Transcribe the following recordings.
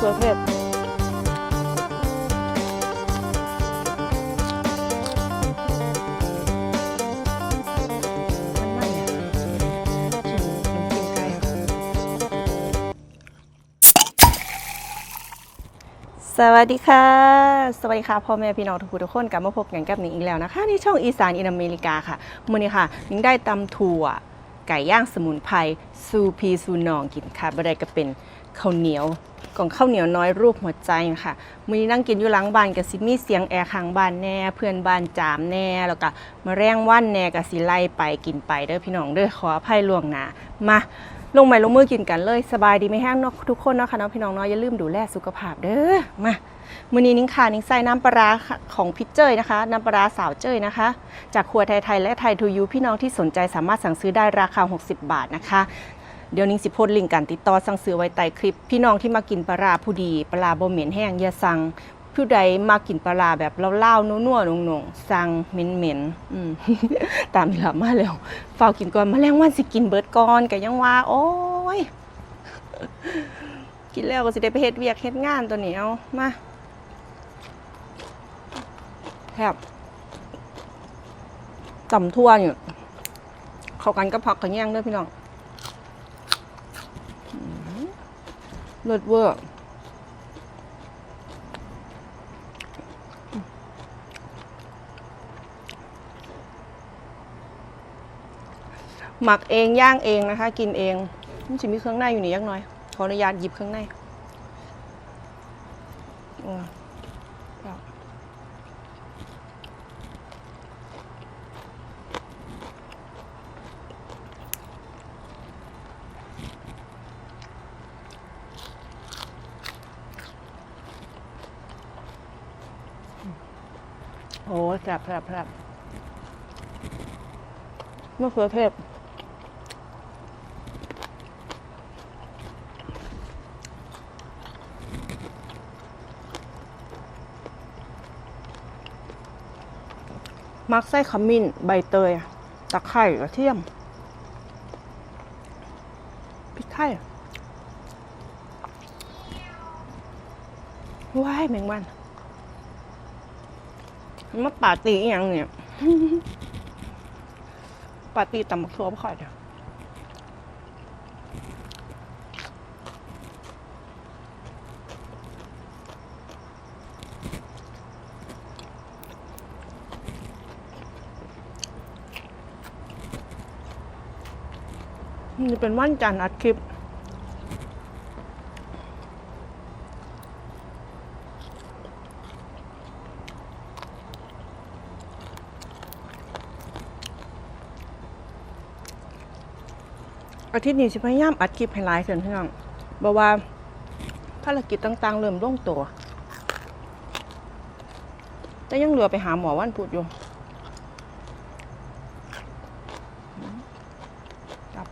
เขือเทศสวัสดีค่ะ สวัสดีค่ะพ่อแม่พี่น้องทุกทุกคนกลับมาพบกันกับหนิงอีกแล้วนะคะที่ช่องอีสานอินอเมริกาค่ะมื่อนี้ค่ะหนิงได้ตำถั่วไก่ย่างสมุนไพรซูพีซูนองกินค่ะบ่ได้ก็เป็น ข้าวเหนียวกล่องข้าวเหนียวน้อยรูปหัวใจค่ะมือนี้นั่งกินอยู่หลังบ้านกับซิมีเสียงแอร์ข้างบ้านแน่เพื่อนบ้านจามแน่แล้วก็มาแรงว่านแน่กับสิไล่ไปกินไปเด้อพี่น้องเด้อขออภัยล่วงหน้ามาลงไม้ลงมือกินกันเลย สบายดีไหมแห้งเนาะทุกคนเนาะค่ะเนาะพี่น้องเนาะอย่าลืมดูแลสุขภาพเด้อมามื้อนี้นิ้งค่ะนิ้งใส่น้ำปลาของพิเจยนะคะ น้ำปลาสาวเจยนะคะ จากครัวไทยๆและไทยทูยูพี่น้องที่สนใจสามารถสั่งซื้อได้ราคา 60 บาทนะคะ เดี๋ยวนิ้งสิโพสต์ลิงก์การติดต่อสั่งซื้อไว้ใต้คลิป พี่น้องที่มากินปลาร้าผู้ดีปลาร้าบ่เหม็นแห้งอย่าสั่งผู้ใดมากินปลาร้าแบบเล่าๆนัวๆนงๆสั่งเหม็นๆอืมตามที่หลับมาแล้วฝากกินก่อนมาแมลงวันสิกินเบิดก่อนก็ยังว่า โอ้ยกินแล้วก็สิได้ไปเฮ็ดเวียกเฮ็ดงานตัวนี้เอามาแทบต่ำทั่วอยู่ เข้ากันกับผักกระแยงเด้วยพี่น้องอืม เลิศเวอร์ หมักเองย่างเองนะคะ กินเองมันจะมีเครื่องในอยู่นี่ยักน้อย ขออนุญาตหยิบเครื่องในโอ้ยครับโอ้ยแซ่บแซ่บแซ่บมะเขือเทศมักไส้ขมิ้น ใบเตย ตะไคร้กระเทียมพริกไทยว้ายแมงวัน มาปาตีอหย่างเนี่ย ปาตีตำบักทั่วบ่ค่อยเด้อนี่เป็นวันจันทร์อัดคลิป อาทิตย์นี้สิพยายามอัดคลิปให้หลายขึ้นพี่น้องบอกว่าภารกิจต่างๆ เริ่มล่งตัว แต่ยังเหลือไปหาหมอวันพุธอยู่ครับ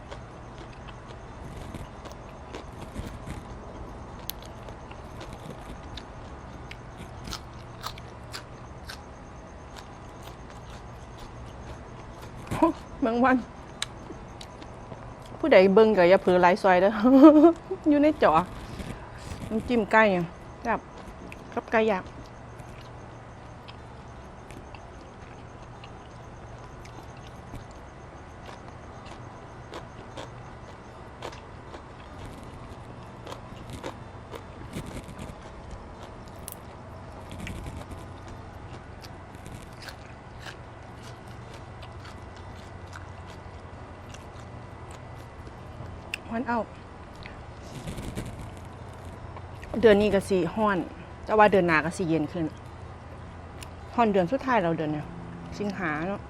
แมงวัน ผู้ใดเบิ่งก็อย่าเผือไหลซอยเด้ออยู่ในจอน้ำจิ้มไก่ครับบกับไก่ยาก เดือนนี้ก็สีห้อน แต่ว่าเดือนหน้าก็สีเย็นขึ้นห้อนเดือนสุดท้ายเราเดือนเนี่ยสิงหาเนาะ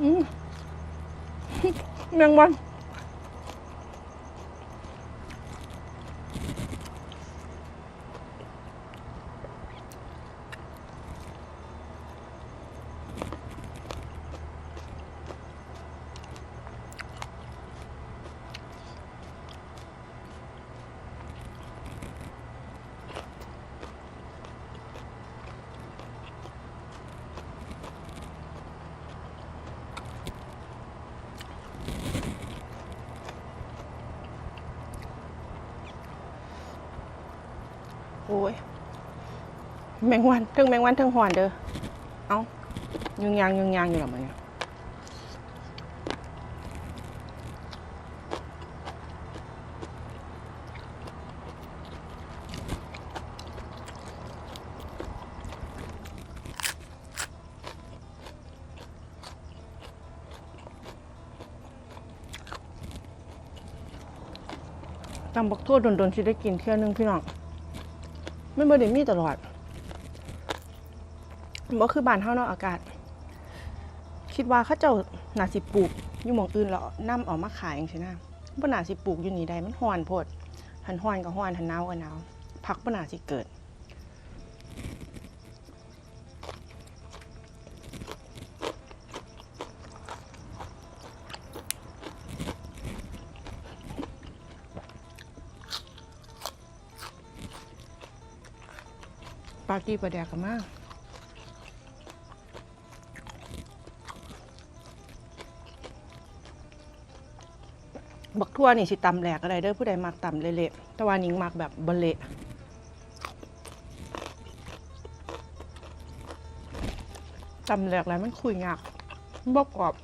อืมแมงวันอ้ยแมงวันทั้งแมงวันทั้งหอนเด้อ เอ้ายุงยางยุงยางอยู่หรอมันเนี่ยตำบักทั่วโดนๆสิได้กินเที่ยวนึงพี่น้อง ไม่บ่ได้มีตลอดบ่คือบ้านเฮาเนาะอากาศ คิดว่าเขาเจ้าน่าสิปลูกอยู่หม่องอื่นแล้วนำเออกมาขายจังซี่นะบ่น่าสิปลูกอยู่นี่ได้มันร้อนโพดหันร้อนก็ร้อนหันหนาวก็หนาวผักบ่น่าสิเกิดากีปลาแดกกันมากบักทั่วนี่สิตำแหลกอะไรเด้อผู้ใดมักตำเละๆแต่ว่านิ้งมักแบบบะเละตำแหลกอะไรมันคุยยากมันบอกกรอบ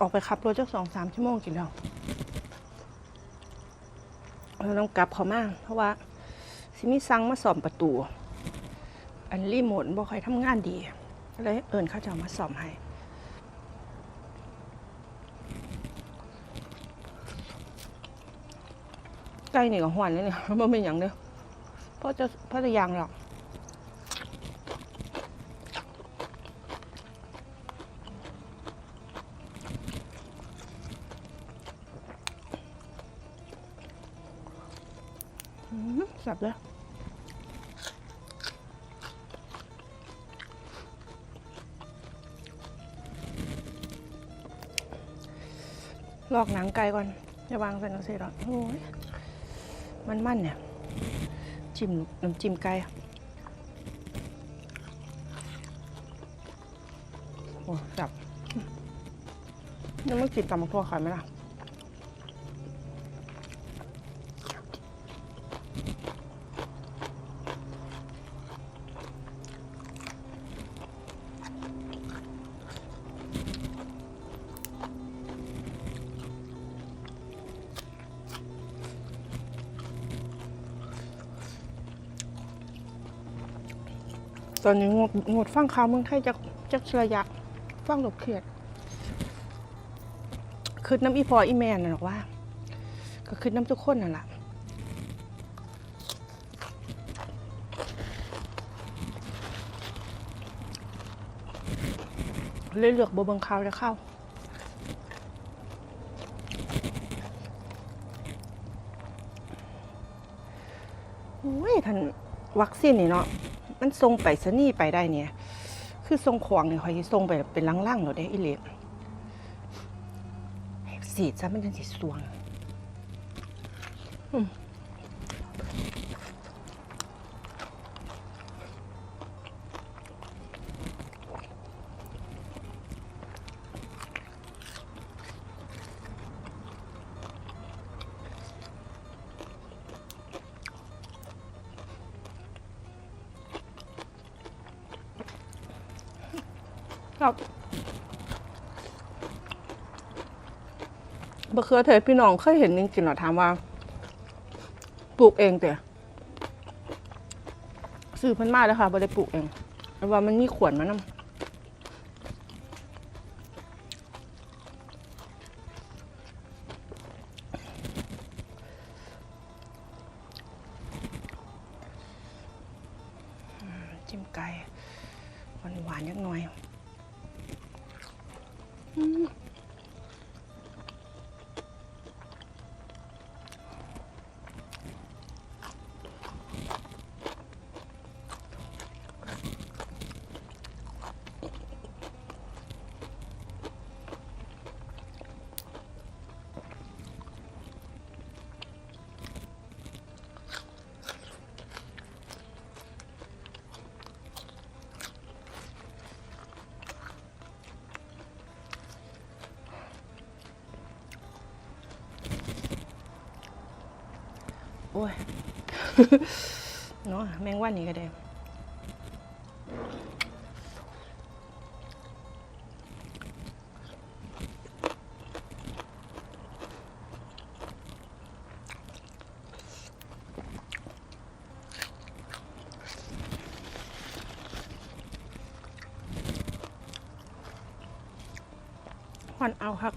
ออกไปขับรถจักสองสามชั่วโมงกินแล้วเราต้องกลับเขามากเพราะว่าสิมีสั่งมาสอมประตู อันรีโมทบ่ค่อยทำงานดีเลยเอิญเขาจะมาสอมให้ใกล้นี่ก็หวานเลยเนี่ยมันเป็นอย่างเดียวเพราะจะเพราะจะยางหรอก มสับเลยลอกหนังไก่ก่อนอย่าวางใส่น้ำเสร็จโอ้ยมันมันเนี่ย จิ้มน้ำจิ้มไก่โอ้จับยังไม่กินตำมะพร้าวขายไหมล่ะ ตอนนี้งดงดฟังข่าวเมืองไทยจากจากระยะฟังหลบเครียดคือน้ำอีพออีแมนน่ะหรอกว่า ก็คือน้ำทุกคนนั่นแหละเลยเลือกบเบังข่าวจะเข้า โอ้ยท่านวัคซีนนี่เนาะ มันส่งไปสนีย์ไปได้เนี่ย คือส่งของเนี่ยคอยส่งไปเป็นล่างๆเราได้อีเล็กสีดซะมันจังสีสวงอืม ครับบะเขือเทศพี่น้องเคยเห็นจริงๆหรอถามว่า ปลูกเองเตี่ยซื้อพันมาแล้วค่ะบ่ได้ปลูกเองแต่ว่ามันมีขวดมานำจิ้มไก่หวานยักหน่อย เนาะแมงวันนี่ก็ได้ฮ้อนเอาครับ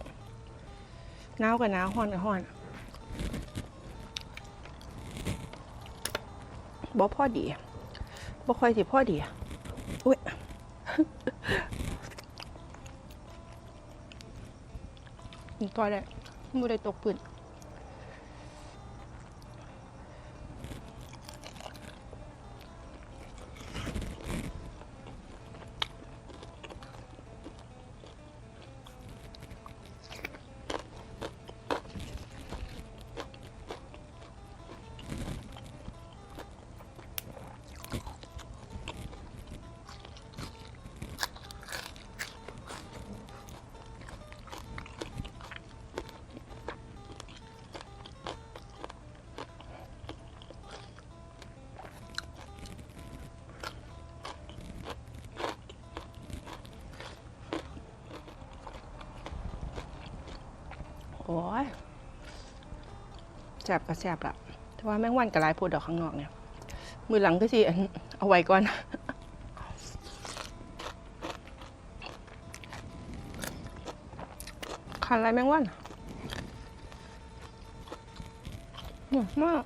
หนาวกับหนาวฮ้อนกับฮ้อน บ่พอดีบ่ค่อยสิพอดีอุ้ยตัวได้บ่ได้ตกปืน อ้ยแสบก็แสบละแต่ว่าแมงวันกับลายโพดดอกข้างนอกเนี่ย มือหลังก็สิเอาไว้ก่อนคันอะไรแมงวันหนักมาก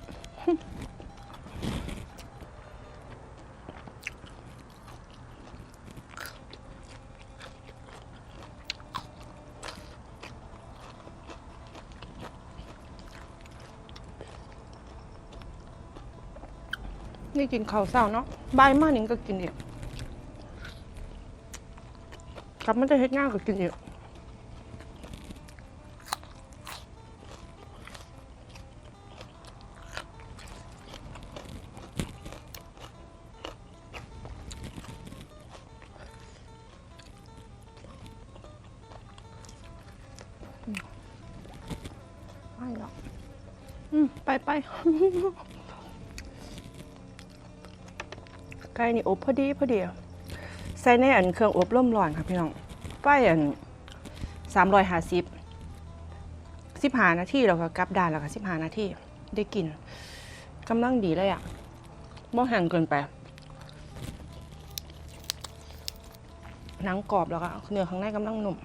นี่กินข้าวเศร้าเนาะบายมากนี่ก็กินอีกกลับมันจะเฮ็ดง่ายก็กินอีก ไก่นี่อบพอดีพอดีใส่ในอันเครื่องอบร่มร้อนค่ะพี่น้องไฟอันสามร้อยห้าสิบสิบหานาทีแล้วก็กลับด้านแล้วก็สิบหานาทีได้กินกำลังดีเลยอะบ่แห้งเกินไปหนังกรอบแล้วก็เนื้อข้างในกำลังนุ่ม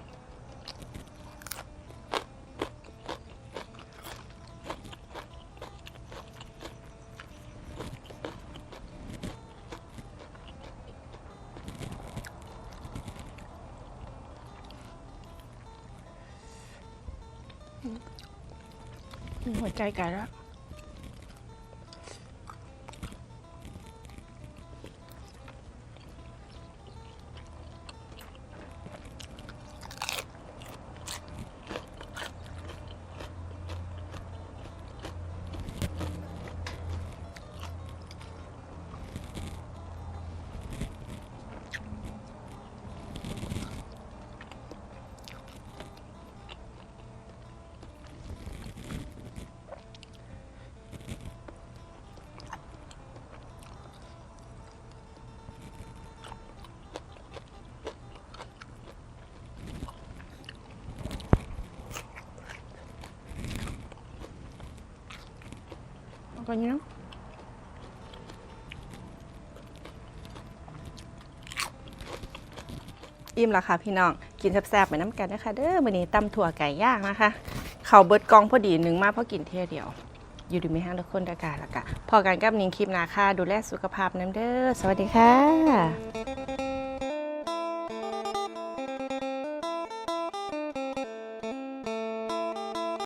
หัวใจไก่แล้ว Понятно. อิ่มแล้วค่ะพี่น้อง กินแซ่บๆไปน้ำกันนะคะ เด้อวันนี้ตำถั่วไก่ย่างนะคะ เขาเบิดกองพอดีหนึ่งมากเพราะกินเที่ยเดียว อยู่ดีไม่ห้างทุกคนดากาละกะพอกันกับนิงคลิปหนาค่ะ ดูแลสุขภาพน้ำเด้อ สวัสดีค่ะ